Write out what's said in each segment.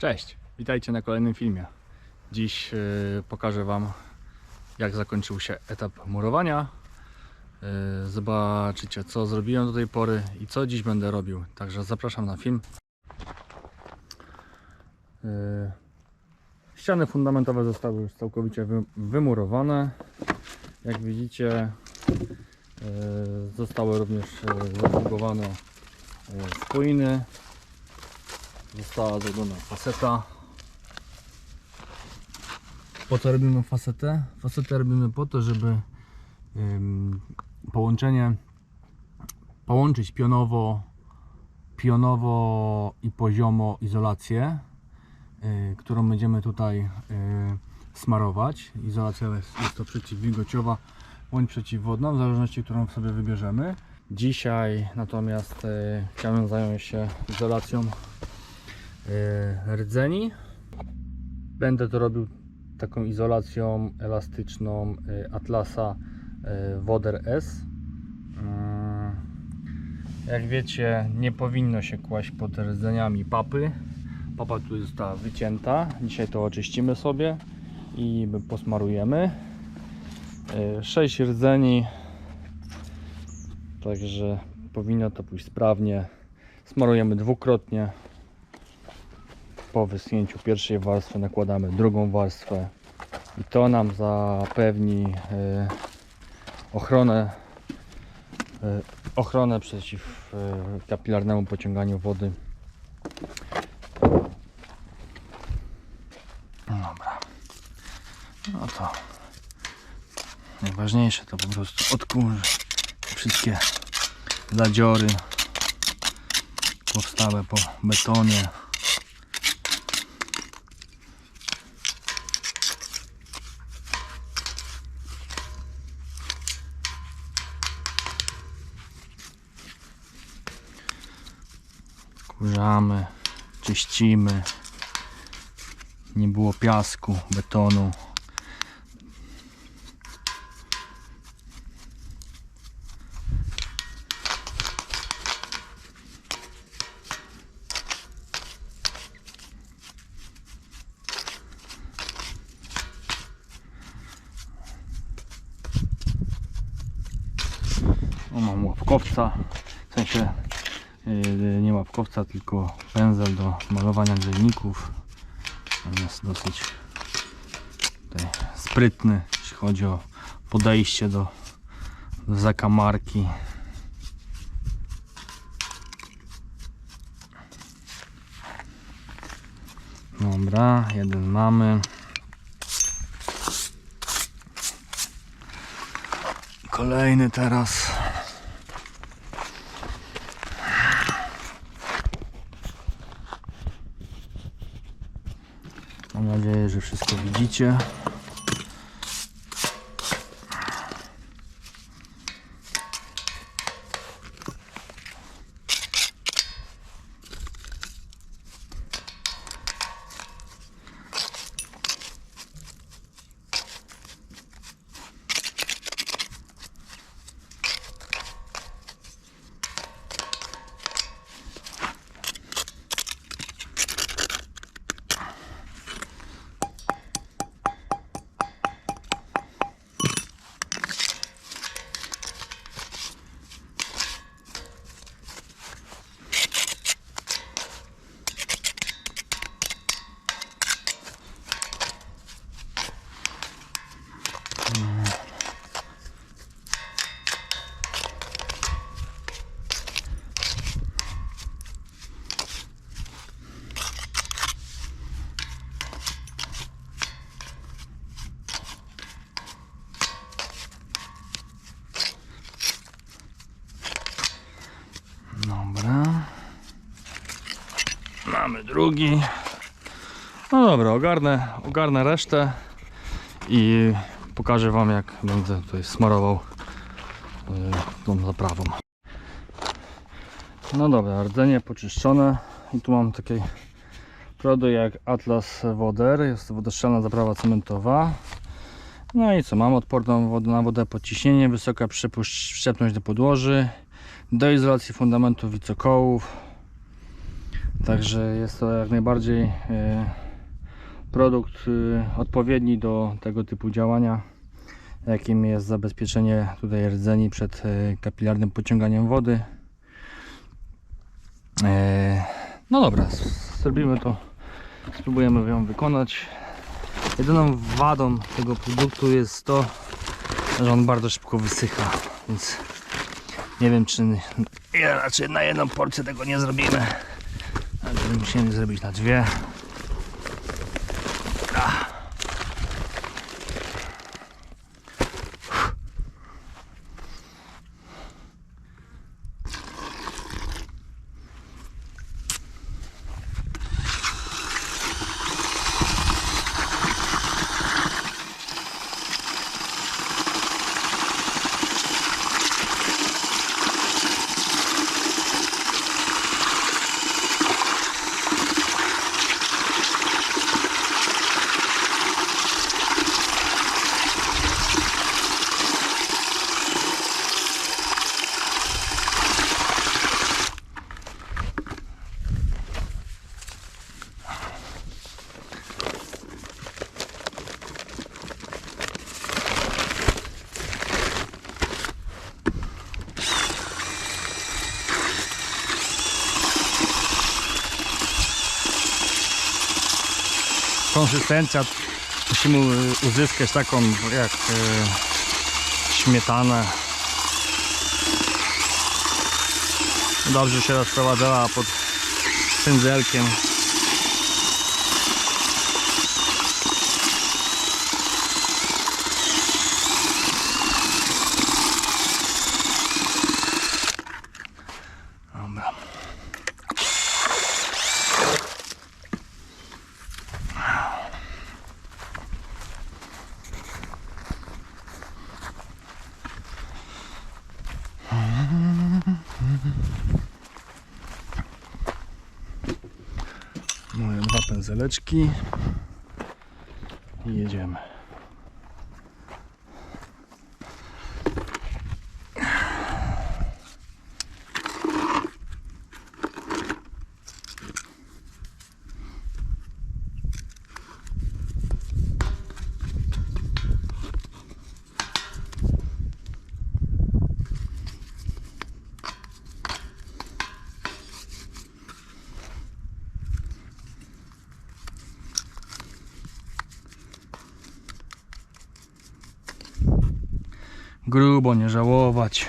Cześć, witajcie na kolejnym filmie. Dziś y, pokażę Wam jak zakończył się etap murowania. Y, zobaczycie co zrobiłem do tej pory i co dziś będę robił. Także zapraszam na film. Y, ściany fundamentowe zostały już całkowicie wy, wymurowane. Jak widzicie y, zostały również y, zabugowane y, spójny została zrobiona faseta. Po co robimy fasetę? Fasetę robimy po to, żeby ym, połączenie połączyć pionowo pionowo i poziomo izolację, y, którą będziemy tutaj y, smarować. Izolacja jest, jest to przeciwwilgociowa bądź przeciwwodna, w zależności którą sobie wybierzemy. Dzisiaj natomiast y, chciałem zająć się izolacją e, rdzeni. Będę to robił taką izolacją elastyczną e, Atlasa e, Woder S. Jak wiecie, nie powinno się kłaść pod rdzeniami papy. Papa tu została wycięta. Dzisiaj to oczyścimy sobie i posmarujemy. 6 rdzeni, także powinno to pójść sprawnie. Smarujemy dwukrotnie po wyschnięciu pierwszej warstwy nakładamy drugą warstwę i to nam zapewni e, ochronę e, ochronę przeciw e, kapilarnemu pociąganiu wody. Dobra. No to najważniejsze to po prostu odkurzyć wszystkie zadziory powstałe po betonie Kurzamy, czyścimy. Nie było piasku, betonu. Mam łapkowca, w sensie nie łapkowca, tylko pędzel do malowania grzejników. On jest dosyć sprytny, jeśli chodzi o podejście do, do zakamarki. Dobra, jeden mamy. Kolejny teraz. Mam nadzieję, że wszystko widzicie. Dobra. Mamy drugi. No dobra, ogarnę, ogarnę resztę i pokażę Wam jak będę tutaj smarował y, tą zaprawą. No dobra, rdzenie poczyszczone i tu mam takie produkt jak Atlas Woder, jest to wodoszczelna zaprawa cementowa. No i co, mam odporną wodę na wodę pod ciśnienie, wysoka przyczepność do podłoży, do izolacji fundamentów i cokołów. Także jest to jak najbardziej e, produkt e, odpowiedni do tego typu działania, jakim jest zabezpieczenie tutaj rdzeni przed e, kapilarnym pociąganiem wody. No dobra, zrobimy to, spróbujemy ją wykonać. Jedyną wadą tego produktu jest to, że on bardzo szybko wysycha, więc nie wiem czy ja raczej na jedną porcję tego nie zrobimy. Musimy zrobić na dwie. Konsystencja musimy uzyskać taką jak e, śmietanę. Dobrze się rozprowadzała pod pędzelkiem Dobra. Pędzeleczki i jedziemy. Grubo, nie żałować.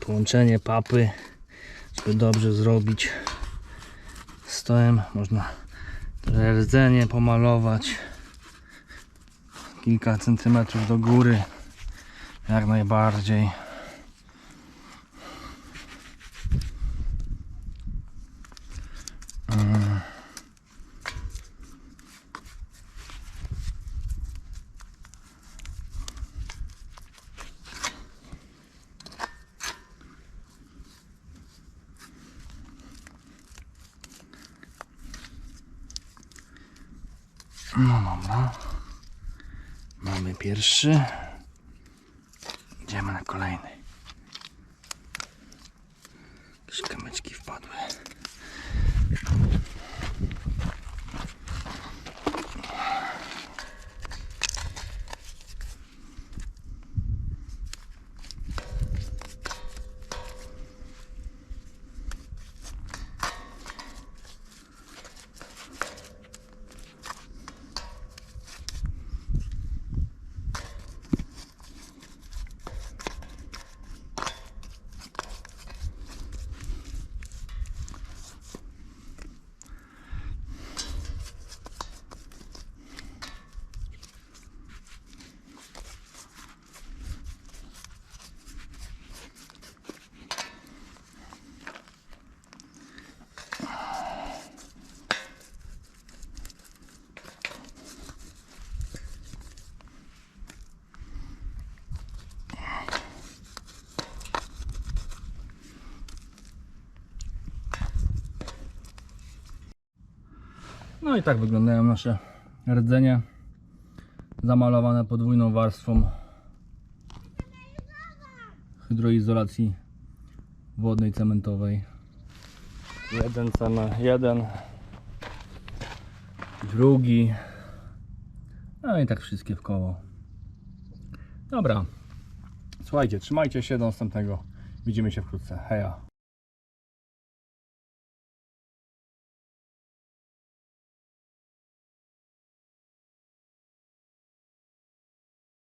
Połączenie papy, żeby dobrze zrobić stołem, można rdzenie pomalować kilka centymetrów do góry. Jak najbardziej. Mm. No dobra. Mamy pierwszy. Kolejny. No i tak wyglądają nasze rdzenie zamalowane podwójną warstwą hydroizolacji wodnej cementowej. Jeden cement, jeden, drugi. No i tak wszystkie w koło. Dobra. Słuchajcie, trzymajcie się do następnego. Widzimy się wkrótce. Heja.